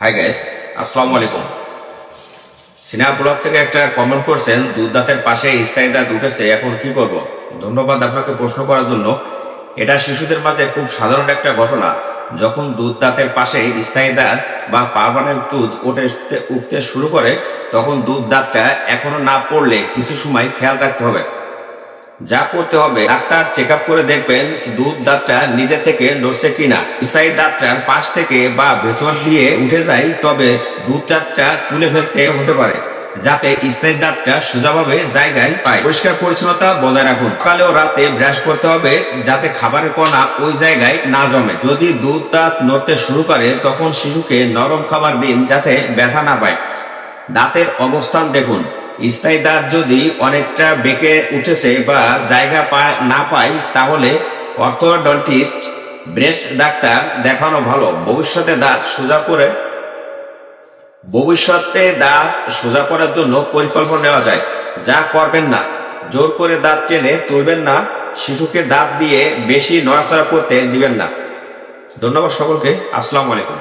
Hi guys আসসালামু আলাইকুম। Cinema blog থেকে একটা কমেন্ট করছেন দুধ দাঁতের পাশে স্থায়ী দাঁত উঠেছে, এখন কি করব? ধন্যবাদ আপনাকে প্রশ্ন করার জন্য। এটা শিশুদের মাঝে খুব সাধারণ একটা ঘটনা। যখন দুধ দাঁতের পাশে স্থায়ী দাঁত বা পারমানেন্ট দুধ উঠে উঠতে শুরু করে, তখন দুধ দাঁতটা এখনও না পড়লে কিছু সময় খেয়াল রাখতে হবে। যা করতে হবে, ডাক্তার চেক করে দেখবেন দুধ দাঁতটা নিজে থেকে নড়ছে কিনা। স্থায়ী দাঁতটার পাশ থেকে বা ভেতর দিয়ে উঠে যায়, তবে দুধ দাঁতটা তুলে ফেলতে হতে পারে, যাতে স্থায়ী দাঁতটা সোজাভাবে জায়গায় পায়। পরিষ্কার পরিচ্ছন্নতা বজায় রাখুন। সকালে ও রাতে ব্রাশ করতে হবে, যাতে খাবারের কণা ওই জায়গায় না জমে। যদি দুধ দাঁত নড়তে শুরু করে, তখন শিশুকে নরম খাবার দিন, যাতে ব্যথা না পায়। দাঁতের অবস্থান দেখুন। স্থায়ী দাঁত যদি অনেকটা বেঁকে উঠেছে বা জায়গা না পায়, তাহলে অর্থোডন্টিস্ট, ব্রেস্ট ডাক্তার দেখানো ভালো। ভবিষ্যতে দাঁত সোজা করে, ভবিষ্যতে দাঁত সোজা করার জন্য পরিকল্পনা নেওয়া যায়। যা করবেন না, জোর করে দাঁত টেনে তুলবেন না, শিশুকে দাঁত দিয়ে বেশি নড়াচড়া করতে দিবেন না। ধন্যবাদ সকলকে, আসসালামু আলাইকুম।